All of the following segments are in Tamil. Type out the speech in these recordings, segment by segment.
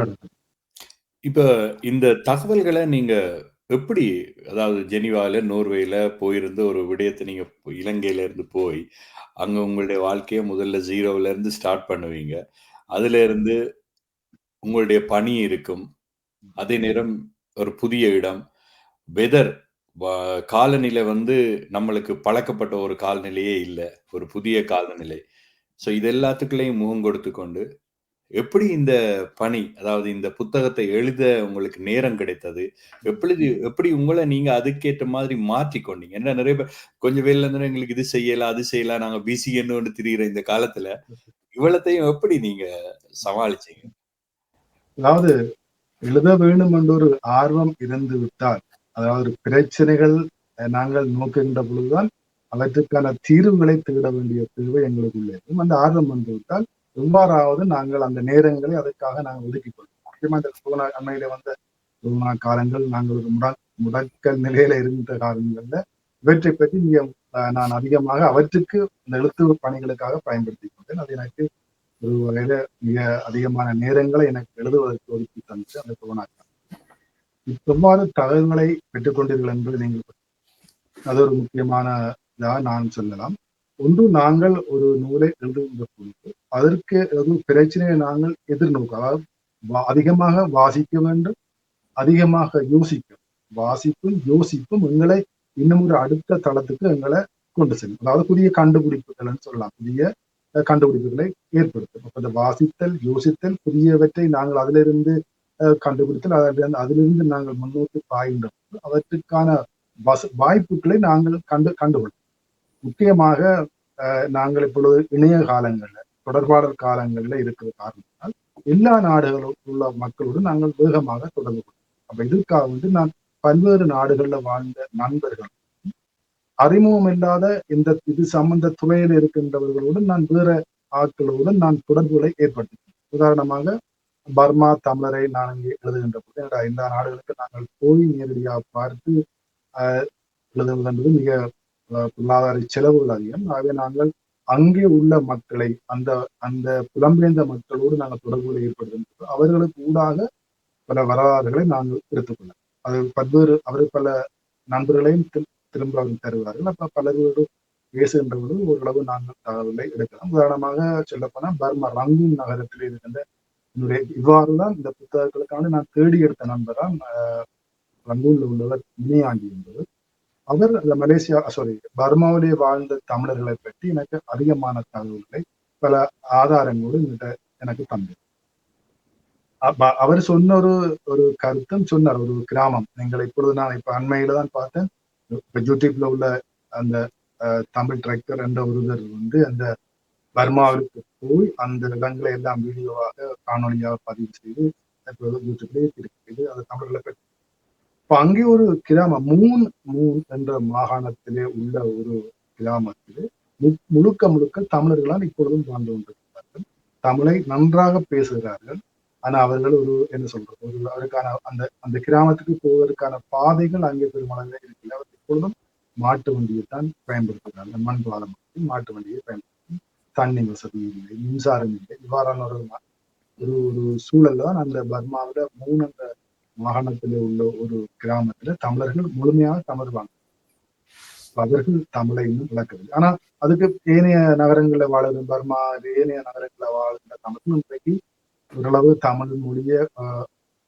நடக்கும். இப்ப இந்த தகவல்களை நீங்க எப்படி அதாவது ஜெனிவால நோர்வேல போயிருந்து ஒரு விடயத்த நீங்க இலங்கையில இருந்து போய், அங்க உங்களுடைய வாழ்க்கைய முதல்ல 0ல இருந்து ஸ்டார்ட் பண்ணுவீங்க. அதுல இருந்து உங்களுடைய பணி இருக்கும். அதே நேரம் ஒரு புதிய இடம், வெதர் வ காலநிலை வந்து நம்மளுக்கு பழக்கப்பட்ட ஒரு காலநிலையே இல்ல. ஒரு புதிய காலநிலை. ஸோ இது எல்லாத்துக்குள்ளயும் முகம் கொடுத்துக்கொண்டு எப்படி இந்த பணி, அதாவது இந்த புத்தகத்தை எழுத உங்களுக்கு நேரம் கிடைத்தது? எப்பொழுது எப்படி உங்கள நீங்க அதுக்கேற்ற மாதிரி மாற்றிக் கொண்டீங்க? ஏன்னா நெறைய பேர் கொஞ்சம் வெளில இருந்தோனே எங்களுக்கு இது செய்யலாம், அது செய்யலாம். நாங்க பிஸின்னு திரியிற இந்த காலத்துல, இவ்வளத்தையும் எப்படி நீங்க சமாளிச்சீங்க? அதாவது எழுத வேண்டும் என்ற ஒரு ஆர்வம் இருந்து விட்டால், அதாவது பிரச்சனைகள் நாங்கள் நோக்குகின்ற பொழுதுதான், அவற்றுக்கான தீர்வுகளை தேட வேண்டிய தேவை எங்களுக்குள்ள. அந்த ஆர்வம் வந்துவிட்டால், எவ்வாறாவது நாங்கள் அந்த நேரங்களை அதற்காக நாங்கள் ஒதுக்கி கொள்வோம். முக்கியமா இந்த கொரோனா அண்மையில வந்த கொரோனா காலங்கள், நாங்கள் ஒரு முடக் முடக்க நிலையில இருந்த காலங்கள்ல, இவற்றை பற்றி மிக நான் அதிகமாக அவற்றுக்கு இந்த எழுத்து பணிகளுக்காக பயன்படுத்திக் கொண்டேன். அது எனக்கு ஒரு வகையில மிக அதிகமான நேரங்களை எனக்கு எழுதுவதற்கு ஒதுக்கி தந்தது அந்த கொரோனா காலம். இவ்வாறு தகவல்களை பெற்றுக்கொண்டீர்கள் என்று நீங்கள் அது ஒரு முக்கியமான இதா நான் சொல்லலாம். ஒன்று நாங்கள் ஒரு நூலை எழுதுகின்ற பொழுது, அதற்கு எதுவும் பிரச்சனையை நாங்கள் எதிர்நோக்க அதாவது அதிகமாக வாசிக்க வேண்டும், அதிகமாக யோசிக்க வாசிப்பும், யோசிப்பும் எங்களை இன்னும் ஒரு அடுத்த தளத்துக்கு எங்களை கொண்டு செல்லும். அதாவது புதிய கண்டுபிடிப்புகள்னு சொல்லலாம். புதிய கண்டுபிடிப்புகளை ஏற்படுத்தும். அப்ப இந்த வாசித்தல், யோசித்தல், புதியவற்றை நாங்கள் அதிலிருந்து கண்டுபிடித்தல், அதிலிருந்து அதிலிருந்து நாங்கள் முன்னோக்கி பாய்கின்ற அவற்றுக்கான வச வாய்ப்புகளை நாங்கள் கண்டு கண்டுகொள்வோம். முக்கியமாக நாங்கள் இப்பொழுது இணைய காலங்கள்ல, தொடர்பாடல் காலங்கள்ல இருக்கிற காரணத்தினால், எல்லா நாடுகளும் உள்ள மக்களோடு நாங்கள் வேகமாக தொடர்பு கொள்வோம். அப்ப இதற்காக வந்து நான் பல்வேறு நாடுகள்ல வாழ்ந்த நண்பர்கள் அறிமுகம் இல்லாத இந்த இது சம்பந்த துறையில் இருக்கின்றவர்களோடு நான் வேற ஆட்களோடு நான் தொடர்புகளை ஏற்படுத்தினேன். உதாரணமாக பர்மா தமிழரை நான் இங்கே எழுதுகின்ற போது எல்லா நாடுகளுக்கு நாங்கள் போய் நேரடியாக பார்த்து அ எழுதுவது என்பது மிக பொருளாதார செலவுகள் அதிகம். ஆகவே நாங்கள் அங்கே உள்ள மக்களை, அந்த அந்த புலம்பெயர்ந்த மக்களோடு நாங்கள் தொடர்புகளை ஏற்படுத்துகின்ற அவர்களுக்கு ஊடாக பல வரலாறுகளை நாங்கள் எடுத்துக்கொள்ளலாம். அது பல்வேறு அவர் பல நண்பர்களையும் திரும்ப தருவார்கள். அப்ப பலரோடு பேசுகின்றவர்கள் ஓரளவு நாங்கள் தகவலை எடுக்கலாம். உதாரணமாக சொல்லப்போனா பர்மா ரங்கூன் நகரத்தில் இருக்கின்ற என்னுடைய இவ்வாறு தான் இந்த புத்தகங்களுக்கான நான் தேடி எடுத்த நண்பர் தான் அ ரங்கூன்ல உள்ளவர் முனியாண்டி என்பவர். அவர் அந்த மலேசியா சாரி பர்மாவிலே வாழ்ந்த தமிழர்களை பற்றி எனக்கு அதிகமான தகவல்களை பல ஆதாரங்களோடு என்கிட்ட எனக்கு தந்தது அவர் சொன்ன ஒரு ஒரு கருத்தும் சொன்னார். ஒரு கிராமம். நீங்கள் இப்பொழுது நான் இப்ப அண்மையில தான் பார்த்தேன். இப்ப யூடியூப்ல உள்ள அந்த தமிழ் டிரெக்டர் என்ற ஒருவர் வந்து அந்த பர்மாவிற்கு போய் அந்த இடங்களை எல்லாம் வீடியோவாக, காணொலியாக பதிவு செய்து யூடியூப்லேயே யூடியூப்ல அது தமிழர்களை பற்றி. இப்ப அங்கே ஒரு கிராமம் மூன் மூன் என்ற மாகாணத்திலே உள்ள ஒரு கிராமத்திலே முழுக்க முழுக்க தமிழர்களால் இப்பொழுதும் வாழ்ந்து கொண்டிருக்கிறார்கள். தமிழை நன்றாக பேசுகிறார்கள். ஆனா அவர்கள் ஒரு என்ன சொல்றது? ஒரு அதற்கான அந்த அந்த கிராமத்துக்கு போவதற்கான பாதைகள் அங்கே பெருமளவில் இருக்கல. அவர் இப்பொழுதும் மாட்டு வண்டியை தான் பயன்படுத்துகிறார்கள். மண் பாலம் மாட்டு வண்டியை பயன்படுத்தி தண்ணி வசதி இல்லை, மின்சாரம் இல்லை. இவ்வாறான ஒரு ஒரு ஒரு சூழல்ல தான் அந்த பர்மாவில மூணு அந்த மாகாணத்திலே உள்ள ஒரு கிராமத்துல தமிழர்கள் முழுமையாக தமிழ் வாழ் அவர்கள் தமிழை இன்னும் வளர்க்கவில்லை. ஆனா அதுக்கு ஏனைய நகரங்கள்ல வாழுகிற பர்மா ஏனைய நகரங்கள்ல வாழ்கின்ற தமிழர்கள் இன்றைக்கு ஓரளவு தமிழ் மொழிய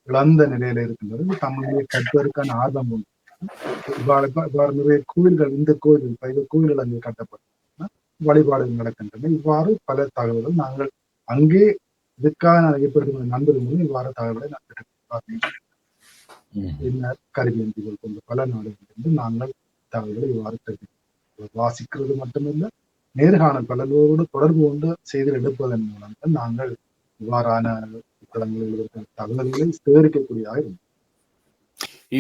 இழந்த நிலையில இருக்கின்றது. தமிழ் மொழியை கற்பதற்கான ஆர்வம் உண்டு. இவ்வாறு இவ்வாறு நிறைய கோயில்கள் இந்த கோவில்கள் பல கோயில்கள் அங்கே கட்டப்பட்டுள்ளன. வழிபாடுகள் நடக்கின்றன. இவ்வாறு பல தகவல்கள் நாங்கள் அங்கே இதுக்காக நான் ஏற்படுத்திய நண்பர்கள் மூலம் இவ்வாறு தகவலை நான் பெற்றுக்கொண்டேன். பின்னர் கருவியந்திகள் போன்ற பல நாடுகளிலிருந்து நாங்கள் தகவல்களை இவ்வாறு தெரிவிக்கிறோம். வாசிக்கிறது மட்டுமல்ல, நேர்காணல் பலரோடு தொடர்பு கொண்டு செய்திகள் எடுப்பதன் மூலம் நாங்கள் இவ்வாறான புத்தகங்கள் எழுதுவதற்கான தகவல்களை சேகரிக்கக்கூடியதாக இருந்தது.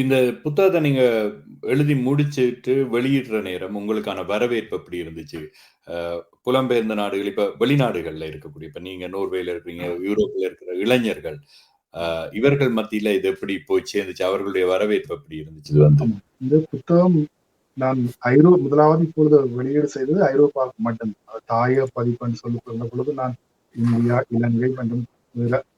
இந்த புத்தகத்த நீங்க எழுதி முடிச்சுட்டு வெளியிடுற நேரம் உங்களுக்கான வரவேற்பு எப்படி இருந்துச்சு? புலம்பெயர்ந்த நாடுகள் இப்ப வெளிநாடுகள்ல இருக்கக்கூடிய இப்ப நீங்க நோர்வேல இருக்கிறீங்க, யூரோப்ல இருக்கிற இளைஞர்கள், இவர்கள் மத்தியில இது எப்படி போய் சேர்ந்துச்சு? அவர்களுடைய வரவேற்பு எப்படி இருந்துச்சு வந்து? இந்த புத்தகம் நான் ஐரோ முதலாவது இப்பொழுது வெளியீடு செய்தது ஐரோப்பாவுக்கு மட்டும். தாய பதிப்புன்னு சொல்லி சொன்ன பொழுது நான் இந்தியா, இலங்கை மற்றும்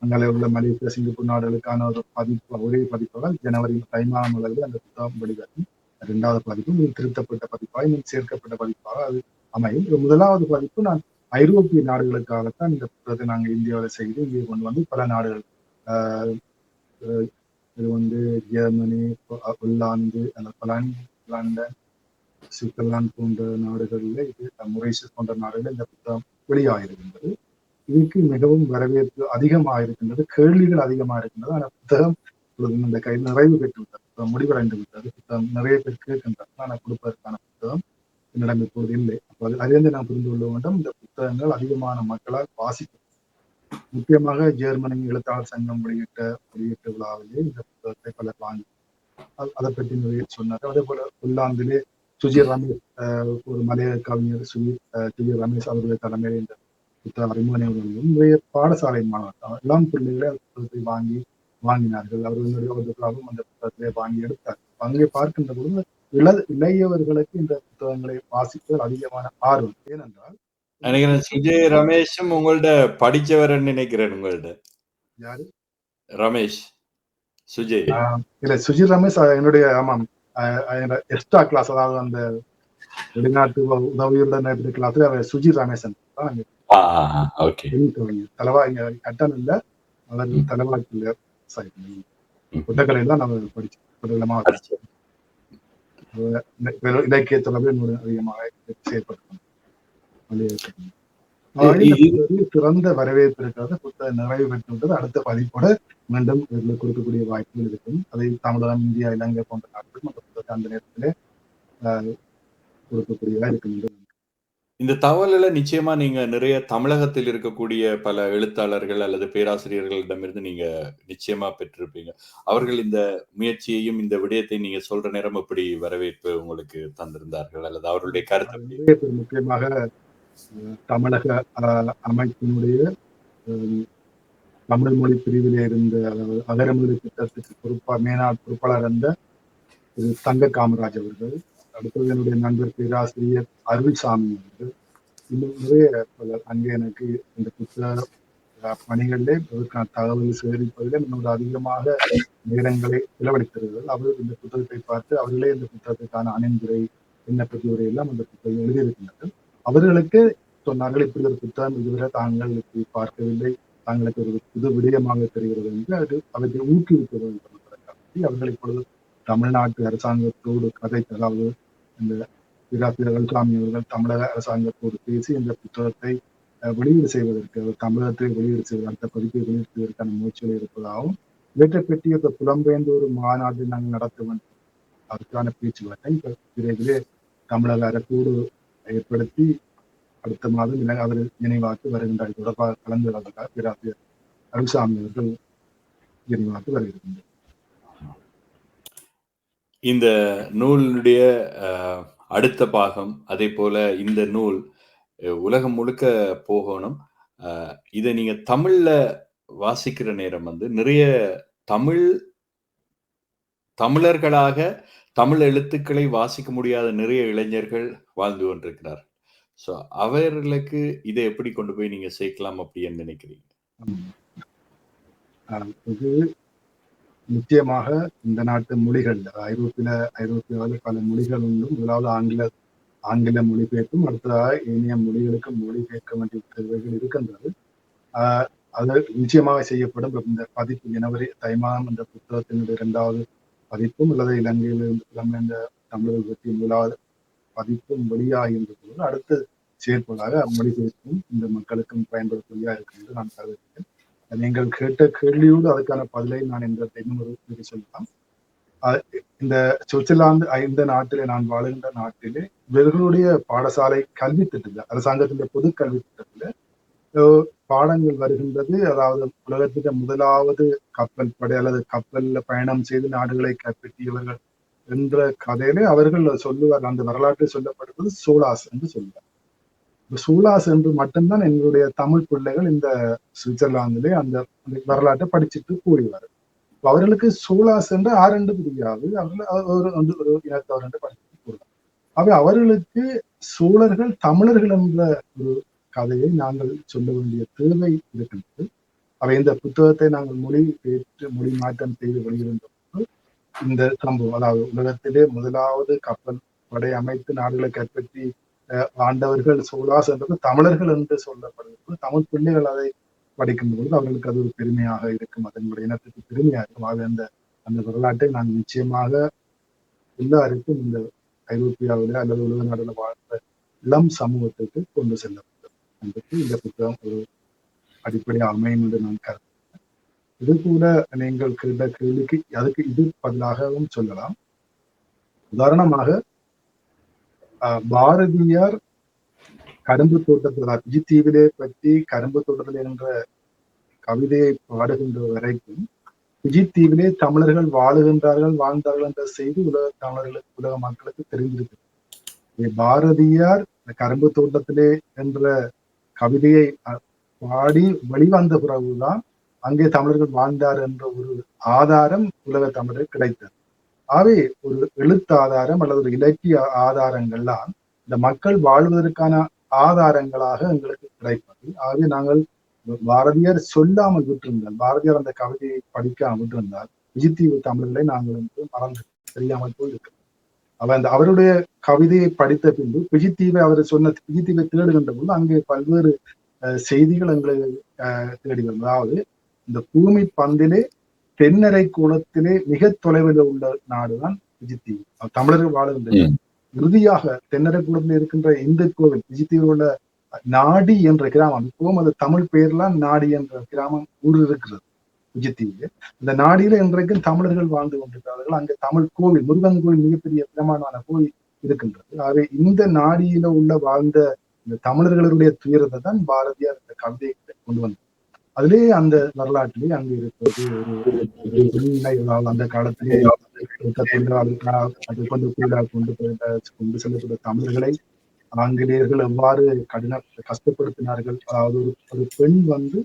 அங்கே உள்ள மலேசியா சிங்கப்பூர் நாடுகளுக்கான ஒரு பதிப்பு ஒரே பதிப்பாக ஜனவரி தைமாதம் அளவில் அந்த புத்தகம் வெளிவரும் இரண்டாவது பதிப்பு திருத்தப்பட்ட பதிப்பாக இன்னும் சேர்க்கப்பட்ட பதிப்பாக அது அமையும் இது முதலாவது பதிப்பு நான் ஐரோப்பிய நாடுகளுக்காகத்தான் இந்த புத்தகத்தை நாங்கள் இந்தியாவில் செய்து இங்கே கொண்டு வந்து பல நாடுகள் இது வந்து ஜெர்மனி ஹொல்லாந்து லண்டன் சுவிட்சர்லாந்து போன்ற நாடுகளில் இது மொரீஷியஸ் போன்ற நாடுகளில் இந்த புத்தகம் வெளியாகிருக்கின்றது இதுக்கு மிகவும் வரவேற்பு அதிகமாக இருக்கின்றது கேள்விகள் அதிகமாக இருக்கின்றது ஆனால் புத்தகம் இந்த கை நிறைவு பெற்றுவிட்டது புத்தகம் முடிவடைந்து விட்டது. புத்தகம் நிறைய பேர் கேட்கின்றது ஆனால் கொடுப்பதற்கான புத்தகம் என்னிடம் இப்போது இல்லை. அப்போ அது அதிலிருந்து நான் புரிந்து கொள்ள வேண்டும் இந்த புத்தகங்கள் அதிகமான மக்களால் வாசிக்கும் முக்கியமாக ஜெர்மனி எழுத்தாளர் சங்கம் வெளியிட்ட வெளியீட்டு விழாவிலே இந்த புத்தகத்தை பலர் வாங்கி அதை பற்றி நிறைய சொன்னார். அதே போல உள்ளாந்திலே சுஜித் ரமேஷ் ஒரு மலையாள கவிஞர் சுஜித் ஆஹ், ரமேஷ் அவர்கள் தலைமையில் இந்த புத்தக அறிமுக நிறைய பாடசாலை மாணவர் எல்லாம் பிள்ளைகளே அந்த புத்தகத்தை வாங்கி வாங்கினார்கள். அவர்களுடைய அந்த புத்தகத்தை வாங்கி எடுத்தார். அங்கே பார்க்கின்ற பொழுது இள இளையவர்களுக்கு இந்த புத்தகங்களை வாசிப்பதில் அதிகமான ஆர்வம். ஏனென்றால் நினைக்கிறேன் சுஜய் ரமேஷும் உங்கள்ட்ட படிச்சவர்ன்னு நினைக்கிறேன் உங்கள்ட்ட. யாரு? ரமேஷ் சுஜய் இல்ல சுஜித் ரமேஷ் என்னுடைய ஆமாம் எக்ஸ்ட்ரா கிளாஸ் அதாவது அந்த வெளிநாட்டு உ- உதவியுடன் இருக்கிற கிளாஸ்ல அவர் சுஜித் ரமேஷன். தலைவா இங்க கட்டன் இல்ல. அவர் தலைவாக்கு இல்ல புத்தகங்களை தான் நம்ம இல- இலக்கிய தொடர்பு அதிகமாக செயல்படுத்தணும் சிறந்த வரவேற்பு இருக்கிறது புத்தக நிறைவு பெற்று விட்டது அடுத்த பதிப்போட மீண்டும் இதில் கொடுக்கக்கூடிய வாய்ப்புகள் இருக்கும். அதை தமிழகம் இந்தியா இலங்கை போன்ற நாட்கள் மற்ற புத்தகத்தை அந்த நேரத்திலே கொடுக்கக்கூடியதா இருக்கின்றது இந்த தகவல்களை நிச்சயமா நீங்க நிறைய தமிழகத்தில் இருக்கக்கூடிய பல எழுத்தாளர்கள் அல்லது பேராசிரியர்களிடமிருந்து நீங்க நிச்சயமா பெற்றிருப்பீங்க. அவர்கள் இந்த முயற்சியையும் இந்த விடயத்தை நீங்க சொல்ற நேரம் எப்படி வரவேற்பு உங்களுக்கு தந்திருந்தார்கள்? அல்லது அவர்களுடைய கருத்து முக்கியமாக தமிழக அஹ், அமைப்பினுடைய தமிழ் மொழி பிரிவில் இருந்த அதாவது அகரமொழி திட்டத்துக்கு பொறுப்பா மேனாள் பொறுப்பாளர் இருந்த திரு தங்க காமராஜ் அவர்கள். அடுத்தது என்னுடைய நண்பர் பேராசிரியர் அருள்சாமி அவர்கள். இன்னும் நிறைய பலர் அங்கே எனக்கு இந்த புத்தக அஹ், பணிகளிலே இதற்கான தகவல் சேகரிப்பதிலே இன்னொரு அதிகமாக நேரங்களை செலவழித்திருக்கிறார்கள் அவர்கள் இந்த புத்தகத்தை பார்த்து அவர்களே இந்த புத்தகத்துக்கான அணிந்துரை என்ன பற்றி எல்லாம் அந்த புத்தகம் எழுதியிருக்கிறார்கள் அவர்களுக்கு சொன்னார்கள் இப்படி ஒரு புத்தகம் இதுவரை தாங்கள் இப்படி பார்க்கவில்லை. தாங்களுக்கு ஒரு புது விடயமாக தெரிகிறது என்று அது அவற்றை ஊக்குவிக்க வேண்டும் என்பதற்காக அவர்கள் இப்பொழுது தமிழ்நாட்டு அரசாங்கத்தோடு கதை அதாவது இந்த பேராசிரியர் அல்சாமி அவர்கள் தமிழக அரசாங்கத்தோடு பேசி இந்த புத்தகத்தை வெளியீடு செய்வதற்கு தமிழகத்தை வெளியீடு செய்வதற்கு அடுத்த பதிப்பை வெளியீடு செய்வதற்கான முயற்சிகள் இருப்பதாகவும் இவற்றை பற்றி இந்த புலம்பெயர்ந்த ஒரு மாநாட்டை நாங்கள் நடத்த வேண்டும் அதற்கான பேச்சுவார்த்தை இப்ப விரைவிலே தமிழக அரசோடு ஏற்படுத்தி அடுத்த மாதம் இலங்கை நினைவாக்கு வருகின்ற இது தொடர்பாக கலந்துள்ளதாக பேராசிரியர் அருள்சாமி அவர்கள் நினைவாக்கு வருகின்றனர் இந்த நூலினுடைய அஹ், அடுத்த பாகம் அதே போல இந்த நூல் அஹ், உலகம் முழுக்க போகணும். இதை நீங்க தமிழ்ல வாசிக்கிற நேரம் வந்து நிறைய தமிழ் தமிழர்களாக தமிழ் எழுத்துக்களை வாசிக்க முடியாத நிறைய இளைஞர்கள் வாழ்ந்து கொண்டிருக்கிறார். ஸோ அவர்களுக்கு இதை எப்படி கொண்டு போய் நீங்க சேர்க்கலாம் அப்படின்னு நினைக்கிறீங்க? இது நிச்சயமாக இந்த நாட்டு மொழிகள் ஐரோப்பில ஐரோப்பியாவில் பல மொழிகள் உண்டு. முதலாவது ஆங்கில ஆங்கில மொழிபெயர்ப்பும் அடுத்ததாக இனிய மொழிகளுக்கு மொழிபெயர்க்க வேண்டிய தேவைகள் இருக்கின்றது. ஆஹ் அது நிச்சயமாக செய்யப்படும். இந்த பதிப்பு ஜனவரி தை மாதம் இந்த புத்தகத்தினுடைய இரண்டாவது பதிப்பும் அல்லது இலங்கையிலிருந்து புலம்பெயர்ந்த தமிழர்கள் பற்றி முதலாவது பதிப்பும் வெளியாகின்ற பொழுது அடுத்து சேர்ப்பதாக மொழிபெயர்ப்பும் இந்த மக்களுக்கும் பயன்படுத்தக்கூடியதாக இருக்கும் என்று நான் கருதுகிறேன். நீங்கள் கேட்ட கேள்வியோடு அதுக்கான பதிலை நான் இந்த இன்னும் சொல்லலாம். இந்த சுவிட்சர்லாந்து இந்த நாட்டிலே நான் வாழுகின்ற நாட்டிலே இவர்களுடைய பாடசாலை கல்வி திட்டத்தில் அரசாங்கத்தினுடைய பொது கல்வி திட்டத்தில் பாடங்கள் வருகின்றது. அதாவது உலகத்தில முதலாவது கப்பல் படை அல்லது கப்பல்ல பயணம் செய்து நாடுகளை கைப்பற்றியவர்கள் என்ற கதையிலே அவர்கள் சொல்லுவார். அந்த வரலாற்றை சொல்லப்படுவது சூலாஸ் என்று சொல்லுவார் சூலாஸ் என்று மட்டும்தான் எங்களுடைய தமிழ் பிள்ளைகள் இந்த சுவிட்சர்லாந்திலே அந்த வரலாற்றை படிச்சுட்டு கூறிவார் அவர்களுக்கு சூலாஸ் என்று ஆரெண்டு புரியாது. அவர்கள் ஒரு வந்து ஒரு இனத்தவர் என்று படிச்சுட்டு கூறுவார் அவை அவர்களுக்கு சோழர்கள் தமிழர்கள் என்ற ஒரு கதையை நாங்கள் சொல்ல வேண்டிய தேவை இருக்கின்றது. அவை இந்த புத்தகத்தை நாங்கள் மொழி பெற்று மொழி மாற்றம் செய்து வருகின்ற போது இந்த சம்பவம் அதாவது உலகத்திலே முதலாவது கப்பல் படை அமைத்து நாடுகளை கைப்பற்றி அஹ், ஆண்டவர்கள் சோழாஸ் என்றது தமிழர்கள் என்று சொல்லப்படுகிறது தமிழ் பிள்ளைகள் அதை படிக்கும் பொழுது அவர்களுக்கு அது ஒரு பெருமையாக இருக்கும் அதனுடைய இனத்துக்கு பெருமையாக இருக்கும். ஆக அந்த அந்த வரலாற்றை நான் நிச்சயமாக எல்லாருக்கும் இந்த ஐரோப்பியாவிலே அல்லது உலக நாடுல வாழ்ந்த இளம் சமூகத்துக்கு கொண்டு செல்லும் வேண்டும் இந்த புத்தகம் ஒரு அடிப்படையாக அமையும் என்று நான் கருதுகிறேன். இது கூட நீங்கள் கேட்ட கேள்விக்கு அதுக்கு இது பதிலாகவும் சொல்லலாம். உதாரணமாக பாரதியார் கரும்பு தோட்டத்தில் அபிஜித்தீவிலே பற்றி கரும்பு தோட்டத்தில் என்ற கவிதையை பாடுகின்ற வரைக்கும் விஜித்தீவிலே தமிழர்கள் வாழுகின்றார்கள் வாழ்ந்தார்கள் என்ற செய்தி உலக தமிழர்களுக்கு உலக மக்களுக்கு தெரிந்திருக்கிறது. பாரதியார் இந்த கரும்பு தோட்டத்திலே என்ற கவிதையை பாடி வெளிவந்த பிறகுதான் அங்கே தமிழர்கள் வாழ்ந்தார் என்ற ஒரு ஆதாரம் உலக தமிழர் கிடைத்தது. ஆகவே ஒரு எழுத்து ஆதாரம் அல்லது ஒரு இலக்கிய ஆதாரங்கள்லாம் இந்த மக்கள் வாழ்வதற்கான ஆதாரங்களாக எங்களுக்கு கிடைப்பது. ஆகவே நாங்கள் பாரதியார் சொல்லாமல் விட்டிருந்தால் பாரதியார் அந்த கவிதையை படிக்காமல் விட்டிருந்தால் விஜித்தீவு தமிழர்களை நாங்கள் வந்து மறந்து தெரியாமல் போயிருக்கிறோம். அவர் அந்த அவருடைய கவிதையை படித்த பின்பு விஜித்தீவை அவர் சொன்ன விஜித்தீவை தேடுகின்ற போது அங்கே பல்வேறு செய்திகள் எங்களுக்கு தேடி வரும் அதாவது இந்த பூமி பந்திலே தென்னரை குளத்திலே மிக தொலைவில் உள்ள நாடுதான் விஜித்தீவு அது தமிழர்கள் வாழுகின்ற இறுதியாக தென்னரை குளத்தில் இருக்கின்ற இந்து கோவில் விஜித்தீவில் உள்ள நாடி என்ற கிராமம் இப்பவும் அது தமிழ் பெயர்லாம் நாடி என்ற கிராமம் ஊர் இருக்கிறது. விஜயத்தீவு இந்த நாடியில இன்றைக்கும் தமிழர்கள் வாழ்ந்து கொண்டிருக்கிறார்கள். அங்கே தமிழ் கோவில் முருகன் கோவில் மிகப்பெரிய பிரமாணமான கோவில் இருக்கின்றது. ஆகவே இந்த நாடியில உள்ள வாழ்ந்த இந்த தமிழர்களுடைய துயரத்தை தான் பாரதியார் இந்த கவிதையை கொண்டு வந்தார். அதிலே அந்த வரலாற்றிலே அங்கு இருப்பது ஒரு அந்த காலத்திலே அது கொண்டு கீழே கொண்டு போயிட்ட கொண்டு செல்லப்பட்ட தமிழர்களை ஆங்கிலேயர்கள் எவ்வாறு கடின கஷ்டப்படுத்தினார்கள். அதாவது ஒரு பெண் வந்து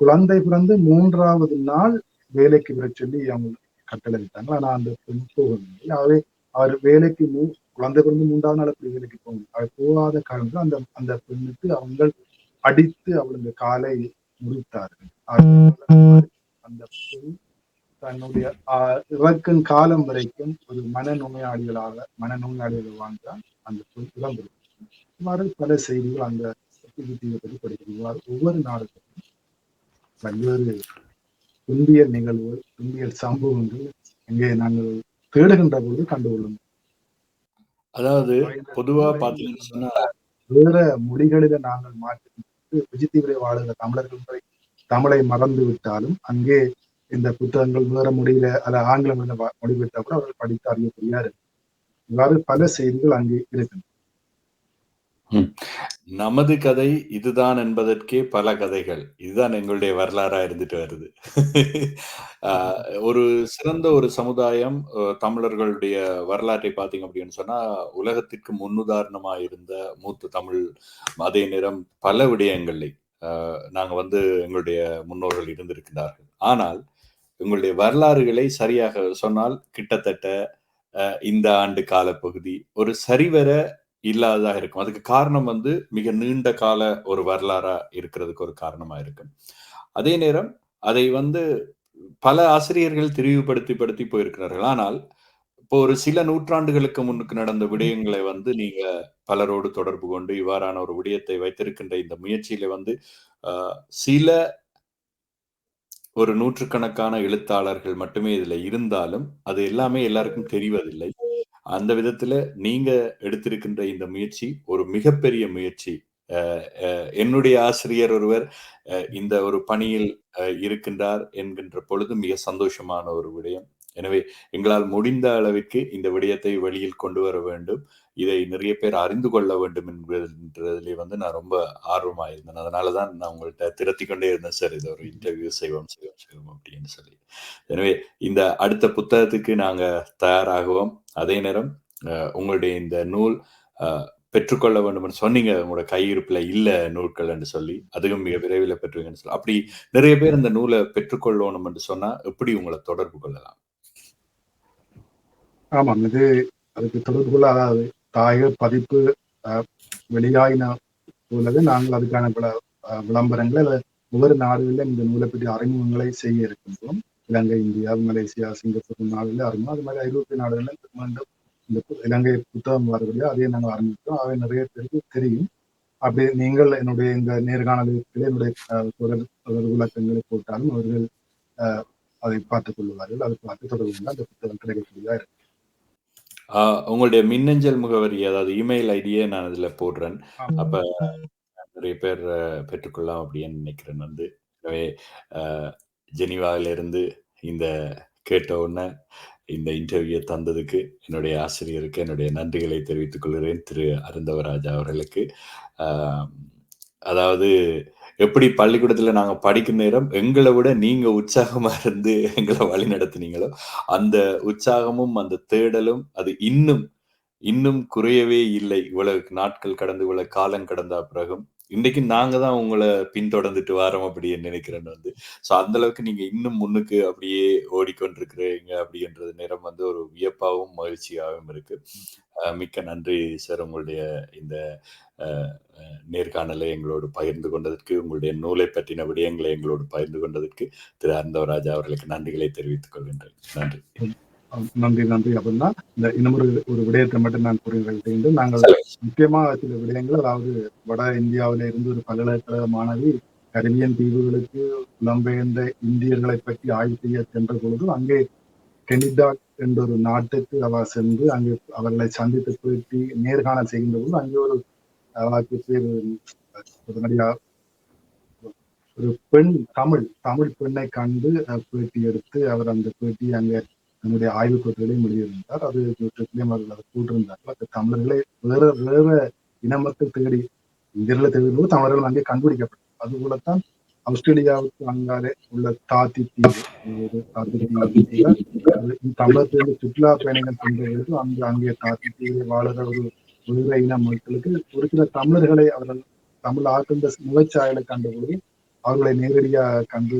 குழந்தை பிறந்து மூன்றாவது நாள் வேலைக்கு விட சொல்லி அவங்க கட்டளையிட்டாங்க ஆனா அந்த பெண் போகவில்லை. ஆகவே அவர் வேலைக்கு மூ குழந்தை பிறந்து மூன்றாவது நாள் அப்படி வேலைக்கு போகணும் அவர் போகாத காரணத்தில் அந்த அந்த பெண்ணுக்கு அவங்க அடித்து அவளுடைய காலை முறித்தார்கள் அந்த பெண் தன்னுடைய ஆஹ், இறக்கும் காலம் வரைக்கும் ஒரு மனநோயாளிகளாக மனநோயாளிகள் வாழ்ந்தால் அந்த பெண் இறந்துடும் இவ்வாறு பல செய்திகள் அந்த சக்தி பற்றி படிக்கிறார் ஒவ்வொரு நாடுகளும் பல்வேறு துன்பியல் நிகழ்வுகள் துன்பியல் சம்பவங்கள் இங்கே நாங்கள் தேடுகின்ற பொழுது கண்டுகொள்ளும். அதாவது பொதுவா பாத்தீங்கன்னு சொன்னா வேற மொழிகளில நாங்கள் மாற்றி விஜித்தீவிரை வாழுகிற தமிழர்கள் தமிழை மறந்து விட்டாலும் அங்கே இந்த புத்தகங்கள் வேற மொழியில அல்ல ஆங்கில மொழியில வா- மொழிபெயர்த்தா கூட அவர்கள் படித்து அறியக்கூடியார் இவ்வாறு பல செய்திகள் அங்கே இருக்கு நமது கதை இதுதான் என்பதற்கே பல கதைகள். இதுதான் எங்களுடைய வரலாறா இருந்துட்டு வருது. ஆஹ் ஒரு சிறந்த ஒரு சமுதாயம் அஹ் தமிழர்களுடைய வரலாற்றை பார்த்தீங்க அப்படின்னு சொன்னா உலகத்திற்கு முன்னுதாரணமா இருந்த மூத்த தமிழ் அதே நேரம் பல விடயங்களை ஆஹ் நாங்க வந்து எங்களுடைய முன்னோர்கள் இருந்திருக்கிறார்கள் ஆனால் எங்களுடைய வரலாறுகளை சரியாக சொன்னால் கிட்டத்தட்ட அஹ் இந்த ஆண்டு காலப்பகுதி ஒரு சரிவர இல்லாததாக இருக்கும். அதுக்கு காரணம் வந்து மிக நீண்ட கால ஒரு வரலாறா இருக்கிறதுக்கு ஒரு காரணமா இருக்கும் அதே நேரம் அதை வந்து பல ஆசிரியர்கள் தெரிவுபடுத்தி படுத்தி போயிருக்கிறார்கள். ஆனால் இப்போ ஒரு சில நூற்றாண்டுகளுக்கு முன்னுக்கு நடந்த விடயங்களை வந்து நீங்க பலரோடு தொடர்பு கொண்டு இவ்வாறான ஒரு விடயத்தை வைத்திருக்கின்ற இந்த முயற்சியில வந்து ஆஹ், சில ஒரு நூற்றுக்கணக்கான எழுத்தாளர்கள் மட்டுமே இதுல இருந்தாலும் அது எல்லாமே எல்லாருக்கும் தெரிவதில்லை. அந்த விதத்துல நீங்க எடுத்திருக்கின்ற இந்த முயற்சி ஒரு மிகப்பெரிய முயற்சி. அஹ் அஹ் என்னுடைய ஆசிரியர் ஒருவர் அஹ் இந்த ஒரு பணியில் அஹ் இருக்கின்றார் என்கின்ற பொழுது மிக சந்தோஷமான ஒரு விடயம். எனவே எங்களால் முடிந்த அளவிற்கு இந்த விடயத்தை வெளியில் கொண்டு வர வேண்டும். இதை நிறைய பேர் அறிந்து கொள்ள வேண்டும் என்கிறதுல வந்து நான் ரொம்ப ஆர்வமாக இருந்தேன். அதனாலதான் நான் உங்கள்கிட்ட திரத்தி கொண்டே இருந்தேன் சார் இதை ஒரு இன்டர்வியூ செய்வோம் செய்வோம் செய்வோம் அப்படின்னு சொல்லி. எனவே இந்த அடுத்த புத்தகத்துக்கு நாங்க தயாராகுவோம். அதே நேரம் உங்களுடைய இந்த நூல் பெற்றுக்கொள்ள வேண்டும் சொன்னீங்க. உங்களோட கையிருப்பில் இல்ல நூல்கள் என்று சொல்லி. அதுவும் மிக விரைவில் பெற்றுவீங்கன்னு சொல்லி. அப்படி நிறைய பேர் இந்த நூலை பெற்றுக்கொள்ளணும் என்று சொன்னா எப்படி உங்களை தொடர்பு கொள்ளலாம்? ஆமாம் இது அதுக்கு தொடர்புள்ள அதாவது தாயக பதிப்பு வெளியாயின போலவே நாங்கள் அதுக்கான பல விளம்பரங்களை ஒவ்வொரு நாடுகளில் இந்த நூலை பற்றி அறிமுகங்களை செய்ய இருக்கின்றோம். இலங்கை இந்தியா மலேசியா சிங்கப்பூர் நாடுகளில் அறிமுகம். அது மாதிரி ஐரோப்பிய நாடுகளில் மீண்டும் இந்த பு- இலங்கை புத்தகம் வரக்கூடிய அதையே நாங்கள் ஆரம்பித்தோம் அவை நிறைய பேருக்கு தெரியும். அப்படி நீங்கள் என்னுடைய இந்த நேர்காணலுக்கு என்னுடைய விளக்கங்களை போட்டாலும் அவர்கள் அதை பார்த்துக் கொள்வார்கள். அதை பார்த்து தொடர்பு அந்த புத்தகம் கிடைக்கக்கூடியதாக இருக்கும். ஆ, உங்களுடைய மின்னஞ்சல் முகவரி அதாவது இமெயில் ஐடியே நான் இதுல போடுறேன். அப்ப நிறைய பேர் பெற்றுக்கொள்ளலாம் அப்படின்னு நினைக்கிறேன் வந்து எனவே அஹ், ஜெனீவாவில இருந்து இந்த கேட்ட உடனே இந்த இன்டர்வியூ தந்ததுக்கு என்னுடைய ஆசிரியருக்கு என்னுடைய நன்றிகளை தெரிவித்துக் கொள்கிறேன் திரு அருந்தவராஜா அவர்களுக்கு. ஆஹ், அதாவது எப்படி பள்ளிக்கூடத்துல நாங்க படிக்கும் நேரம் எங்களை விட நீங்க உற்சாகமா இருந்து எங்களை வழி நடத்துனீங்களோ அந்த உற்சாகமும் அந்த தேடலும் அது இன்னும் இன்னும் குறையவே இல்லை. இவ்வளவு நாட்கள் கடந்து இவ்வளவு காலம் கடந்த பிறகும் இன்னைக்கு நாங்க தான் உங்களை பின்தொடர்ந்துட்டு வரோம் அப்படின்னு நினைக்கிறேன் வந்து. ஸோ அந்த அளவுக்கு நீங்க இன்னும் முன்னுக்கு அப்படியே ஓடிக்கொண்டிருக்கிறீங்க அப்படின்றது நேரம் வந்து ஒரு வியப்பாகவும் மகிழ்ச்சியாகவும் இருக்கு. மிக்க நன்றி சார் உங்களுடைய இந்த நேர்காணலை எங்களோடு பகிர்ந்து கொண்டதற்கு உங்களுடைய நூலை பற்றின விடயங்களை எங்களோடு பகிர்ந்து கொண்டதற்கு திரு அர்ந்தவராஜா அவர்களுக்கு நன்றிகளை தெரிவித்துக் கொள்கின்றேன். நன்றி. நன்றி நன்றி அப்படின்னா இந்த இன்னொரு ஒரு விடயத்தை மட்டும் நான் கூறுகிறேன் நாங்கள் முக்கியமா சில விடயங்கள் அதாவது வட இந்தியாவில இருந்து ஒரு பல்கலைக்கழக மாணவி கரிபியன் தீவுகளுக்கு புலம்பெயர்ந்த இந்தியர்களை பற்றி ஆய்வு செய்ய சென்ற பொழுது அங்கே டெனிடாட் என்ற ஒரு நாட்டுக்கு அவ சென்று அங்கே அவர்களை சந்தித்து பேட்டி நேர்காணல் செய்கின்ற போது அங்கே ஒரு அவருக்கு பேர் உடனடியா ஒரு பெண் தமிழ் தமிழ் பெண்ணை கண்டு பேட்டி எடுத்து அவர் அந்த பேட்டி அங்கே தன்னுடைய ஆய்வுக் கட்டுரையை வெளியிட்டிருந்தார் அது நூற்றுக்கிலையும் அவர்கள் அதை கூட்டிருந்தார்கள் அந்த தமிழர்களை வேற வேற இனமக்கள் தேடி இந்தியர்களை தேடும் போது தமிழர்கள் அங்கே கண்டுபிடிக்கப்பட்டது. அதுபோலத்தான் ஆஸ்திரேலியாவுக்கு அங்காலே உள்ள தாத்தி தீவு தமிழகத்திலிருந்து சுற்றுலா பயணிகள் சென்றது அங்கு அங்கே தாத்தி தீவிர வாழுகிற ஒரு வேற இன மக்களுக்கு ஒரு சில தமிழர்களை அவர்கள் தமிழ் ஆக்கின்ற முகச்சாயலை கண்டபோது அவர்களை நேரடியாக கண்டு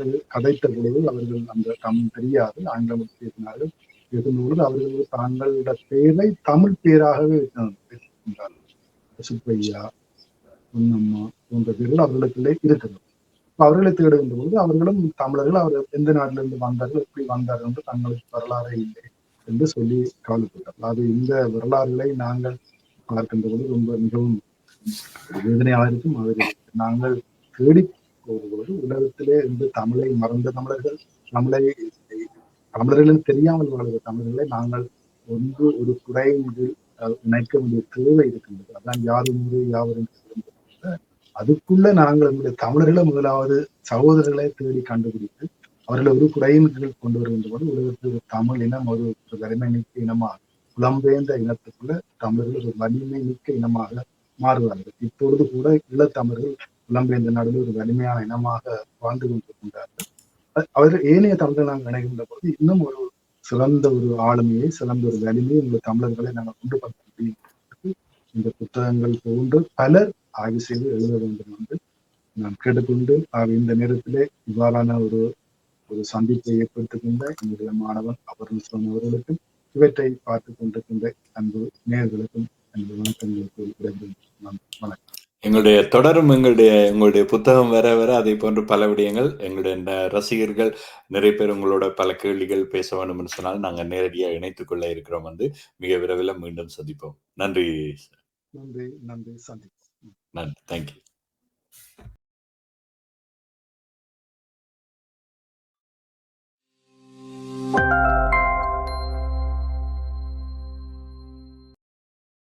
கதைத்து கதைத்த பொழுது அவர்கள் அந்த தமிழ் தெரியாது ஆங்கிலம் பேசினார்கள். பேசும்பொழுது அவர்கள் தாங்களோட பேரை தமிழ் பேராகவே பேசுகின்றார்கள். சுப்பையா பொன்னம்மா போன்ற பேர்கள் அவர்களுக்குள்ளே இருக்கிறது. அவர்களை தேடுகின்ற பொழுது அவர்களும் தமிழர்கள் அவர் எந்த நாட்டிலிருந்து வந்தார்கள் எப்படி வந்தார்கள் என்று தங்களுக்கு வரலாறே இல்லை என்று சொல்லி கவலைப்பட்டார்கள் அது இந்த வரலாறுகளை நாங்கள் பார்க்கின்ற பொழுது ரொம்ப மிகவும் வேதனையாக இருக்கும் அவர்கள் நாங்கள் தேடி போகும்போது உலகத்திலே இருந்து தமிழை மறந்த தமிழர்கள் தமிழை தமிழர்களும் தெரியாமல் வாழ்கிற தமிழர்களை நாங்கள் ஒன்று ஒரு குறைந்து கீழ் இணைக்க வேண்டிய தேவை இருக்கின்றது. அதான் யாரும் ஊரே யாவரும் அதுக்குள்ள நாங்கள் நம்முடைய தமிழர்களை முதலாவது சகோதரர்களை தேடி கண்டுபிடித்து அவர்களை ஒரு குறையின் கீழ் கொண்டு வருகின்ற போது உலகத்தில் ஒரு தமிழ் இனம் ஒரு ஒரு வலிமை மிக்க இனமாக புலம்பெயர்ந்த இனத்துக்குள்ள தமிழர்கள் ஒரு வலிமை மிக்க இனமாக மாறுவார்கள். இப்பொழுது கூட ஈழத்தமிழர்கள் புலம்பெயர்ந்த நாடுகள் ஒரு வலிமையான இனமாக வாழ்ந்து கொண்டிருக்கின்றார்கள். அவர்கள் அவர் ஏனைய தமிழர்கள் நாங்கள் இணைகின்ற போது இன்னும் ஒரு சிறந்த ஒரு ஆளுமையை சிறந்த ஒரு வலிமையை உங்கள் தமிழர்களை நாங்கள் கொண்டு வர முடியும் இந்த புத்தகங்கள் போன்று பலர் ஆய்வு செய்து எழுத வேண்டும் என்று நான் கேட்டுக்கொண்டு இந்த நேரத்திலே இவ்வாறான ஒரு ஒரு சந்திப்பை ஏற்படுத்துகின்ற என்னுடைய மாணவன் அபர்ணஸ்வரன் அவர்களுக்கும் இவற்றை பார்த்து கொண்டிருக்கின்ற அன்பு நேர்களுக்கும் அன்பு வணக்கங்களுக்கு விடைபெறுகிறேன். வணக்கம். எங்களுடைய தொடரும் எங்களுடைய எங்களுடைய புத்தகம் வேற வர அதை போன்ற பல விடயங்கள் எங்களுடைய ரசிகர்கள் நிறைய பேர் உங்களோட பல கேள்விகள் பேச வேண்டும்னு சொன்னால் நாங்கள் நேரடியாக இணைத்துக் கொள்ள இருக்கிறோம் வந்து. மிக விரைவில் மீண்டும் சந்திப்போம். நன்றி நன்றி நன்றி சந்தி நன்றி தேங்க்யூ